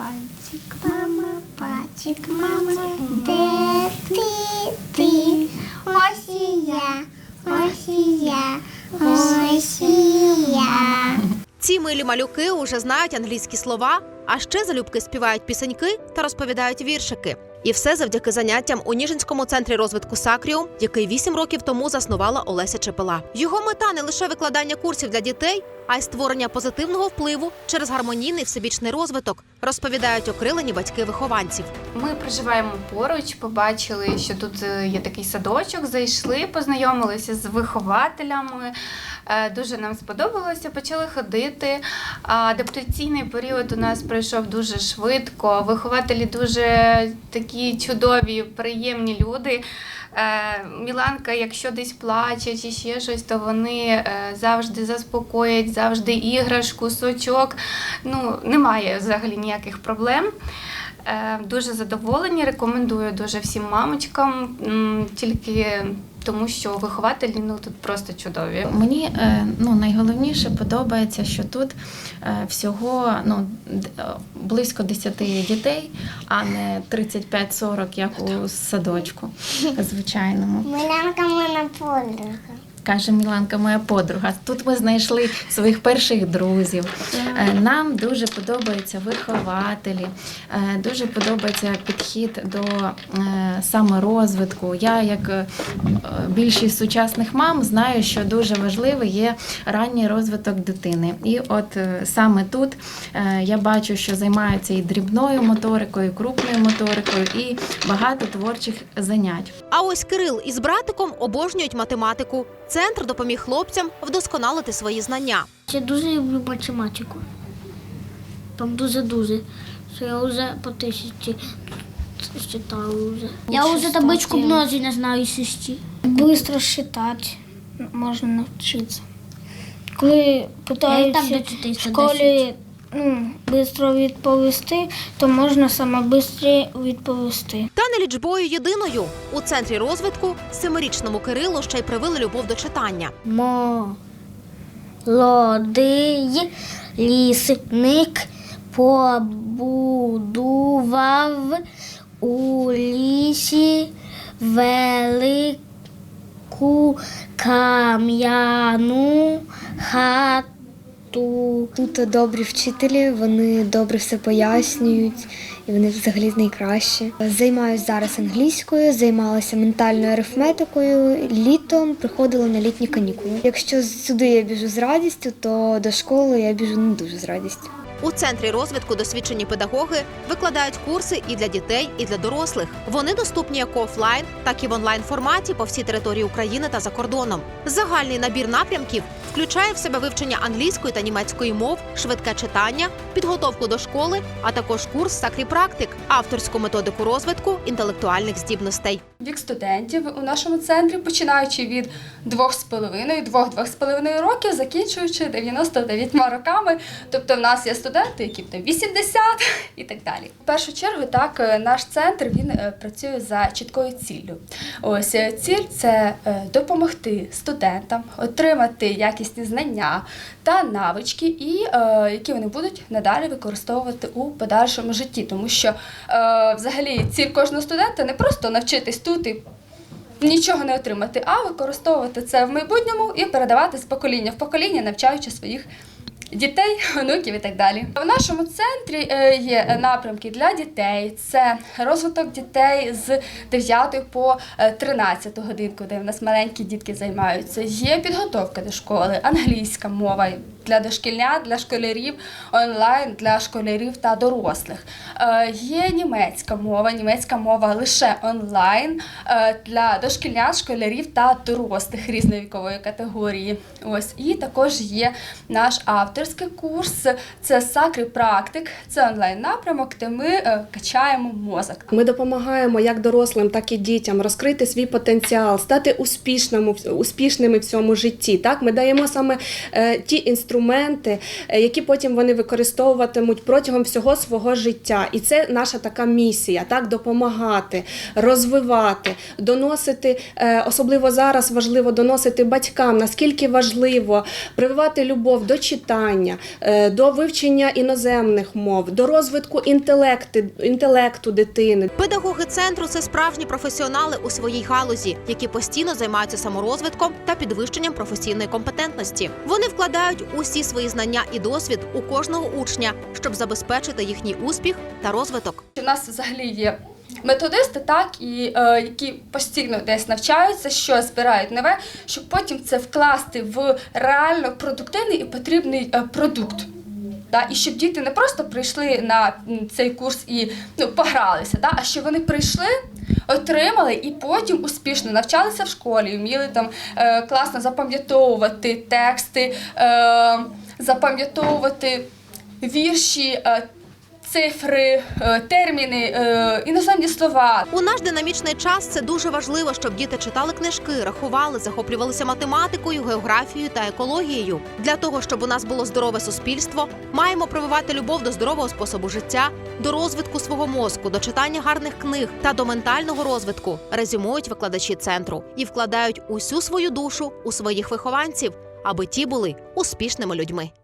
пальчик, мама, пальчик, мама, де ти, ти? Ось і я, ось і я, ось і я. Ці милі малюки уже знають англійські слова, а ще залюбки співають пісеньки та розповідають віршики. І все завдяки заняттям у Ніжинському центрі розвитку Сакріум, який вісім років тому заснувала Олеся Чепела. Його мета не лише викладання курсів для дітей, а й створення позитивного впливу через гармонійний всебічний розвиток, розповідають окрилені батьки вихованців. Ми проживаємо поруч, побачили, що тут е, є такий садочок, зайшли, познайомилися з вихователями. Е, Дуже нам сподобалося, почали ходити. Адаптаційний період у нас пройшов дуже швидко. Вихователі дуже такі чудові, приємні люди. Е, Міланка, якщо десь плаче чи ще щось, то вони е, завжди заспокоять, завжди іграшку, сочок. Ну, немає взагалі ніяких проблем. Е, Дуже задоволені, рекомендую дуже всім мамочкам, тільки тому, що вихователі ну тут просто чудові. Мені е, ну, найголовніше подобається, що тут е, всього ну, е, близько 10 дітей, а не 35-40, як у садочку звичайному. Милянка мене подруга. Каже Міланка, моя подруга. Тут ми знайшли своїх перших друзів. Е, Нам дуже подобаються вихователі, е, дуже подобається підхід до е, саморозвитку. Я, як більшість сучасних мам, знаю, що дуже важливий є ранній розвиток дитини. І от саме тут я бачу, що займаються і дрібною моторикою, і крупною моторикою, і багато творчих занять. А ось Кирил із братиком обожнюють математику. Центр допоміг хлопцям вдосконалити свої знання. Я дуже люблю математику. Там дуже-дуже. Що я вже по тисячі читаю вже. Я вже табличку множення знаю шести. Быстро считать можно научиться. Коли питаються в школі ну, швидко відповісти, то можна саме швидше відповісти. Не лічбою єдиною у центрі розвитку семирічному Кирилу ще й привили любов до читання. Молодий лісник побудував у лісі велику кам'яну хату. Тут добрі вчителі, вони добре все пояснюють, і вони взагалі найкращі. Займаюся зараз англійською, займалася ментальною арифметикою. Літом приходила на літні канікули. Якщо сюди я біжу з радістю, то до школи я біжу не дуже з радістю. У центрі розвитку досвідчені педагоги викладають курси і для дітей, і для дорослих. Вони доступні як офлайн, так і в онлайн форматі по всій території України та за кордоном. Загальний набір напрямків включає в себе вивчення англійської та німецької мов, швидке читання, підготовку до школи, а також курс Сакрі Практик, авторську методику розвитку інтелектуальних здібностей. Вік студентів у нашому центрі, починаючи від 2,5, 2-2,5 років, закінчуючи 99 роками. Тобто в нас є студенти, які там 80 і так далі. В першу чергу, так, е, наш центр він е, працює за чіткою ціллю. Ось е, ціль це допомогти студентам отримати якісні знання та навички, і які вони будуть надалі використовувати у подальшому житті, тому що взагалі ціль кожного студента не просто навчитись і нічого не отримати, а використовувати це в майбутньому і передавати з покоління в покоління, навчаючи своїх. Дітей, онуків і так далі. В нашому центрі е, є напрямки для дітей. Це розвиток дітей з 9 по е, 13 годинку, де в нас маленькі дітки займаються. Є підготовка до школи, англійська мова для дошкільнят, для школярів, онлайн для школярів та дорослих. Е, Є німецька мова, німецька мова лише онлайн е, для дошкільнят, школярів та дорослих різної вікової категорії. Ось і також є наш авторський курс. Це Сакрі Практик, це онлайн напрямок, де ми е, качаємо мозок. Ми допомагаємо як дорослим, так і дітям розкрити свій потенціал, стати успішними, в цьому житті. Так, ми даємо саме ті інструменти. Інструменти, е, які потім вони використовуватимуть протягом всього свого життя. І це наша така місія: так допомагати, розвивати, доносити, е, особливо зараз важливо доносити батькам, наскільки важливо прививати любов до читання, е, до вивчення іноземних мов, до розвитку інтелекту, інтелекту дитини. Педагоги центру це справжні професіонали у своїй галузі, які постійно займаються саморозвитком та підвищенням професійної компетентності. Вони вкладають усі свої знання і досвід у кожного учня, щоб забезпечити їхній успіх та розвиток. У нас взагалі є методисти, так, і, е, які постійно десь навчаються, що збирають нове, щоб потім це вкласти в реально продуктивний і потрібний е, продукт. Да, і щоб діти не просто прийшли на цей курс і ну, погралися, да, а щоб вони прийшли, отримали і потім успішно навчалися в школі, вміли там е, класно запам'ятовувати тексти, е, запам'ятовувати вірші. Е, Цифри, е, терміни, е, іноземні слова. У наш динамічний час це дуже важливо, щоб діти читали книжки, рахували, захоплювалися математикою, географією та екологією. Для того щоб у нас було здорове суспільство, маємо прививати любов до здорового способу життя, до розвитку свого мозку, до читання гарних книг та до ментального розвитку. Резюмують викладачі центру і вкладають усю свою душу у своїх вихованців, аби ті були успішними людьми.